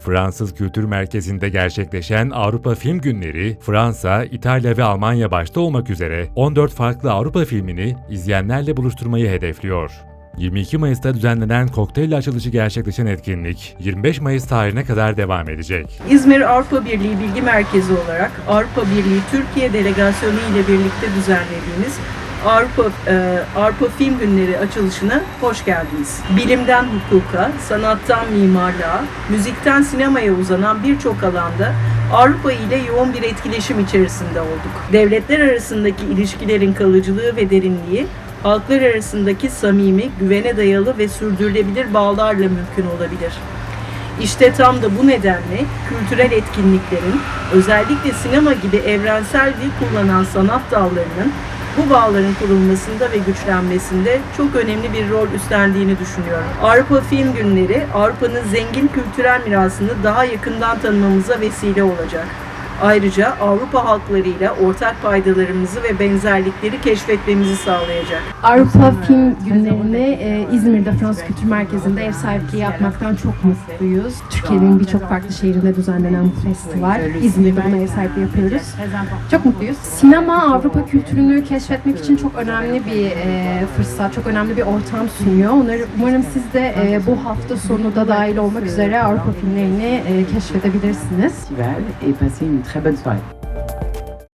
Fransız Kültür Merkezi'nde gerçekleşen Avrupa Film Günleri, Fransa, İtalya ve Almanya başta olmak üzere 14 farklı Avrupa filmini izleyenlerle buluşturmayı hedefliyor. 22 Mayıs'ta düzenlenen kokteyl açılışı gerçekleşen etkinlik 25 Mayıs tarihine kadar devam edecek. İzmir Avrupa Birliği Bilgi Merkezi olarak Avrupa Birliği Türkiye Delegasyonu ile birlikte düzenlediğimiz Avrupa e, Avrupa Film Günleri açılışına hoş geldiniz. Bilimden hukuka, sanattan mimarlığa, müzikten sinemaya uzanan birçok alanda Avrupa ile yoğun bir etkileşim içerisinde olduk. Devletler arasındaki ilişkilerin kalıcılığı ve derinliği halklar arasındaki samimi, güvene dayalı ve sürdürülebilir bağlarla mümkün olabilir. İşte tam da bu nedenle kültürel etkinliklerin özellikle sinema gibi evrensel dil kullanan sanat dallarının bu bağların kurulmasında ve güçlenmesinde çok önemli bir rol üstlendiğini düşünüyorum. Avrupa Film Günleri Avrupa'nın zengin kültürel mirasını daha yakından tanımamıza vesile olacak. Ayrıca Avrupa halklarıyla ortak paydalarımızı ve benzerlikleri keşfetmemizi sağlayacak. Avrupa Film Günlerini e, İzmir'de Fransız Kültür Merkezi'nde ev sahipliği yapmaktan çok mutluyuz. Türkiye'nin birçok farklı şehrinde düzenlenen bu festival. İzmir'de buna ev sahipliği yapıyoruz. Çok mutluyuz. Sinema Avrupa kültürünü keşfetmek için çok önemli bir e, fırsat, çok önemli bir ortam sunuyor. Onları, umarım siz de e, bu hafta sonu da dahil olmak üzere Avrupa filmlerini e, keşfedebilirsiniz. très bonne soirée.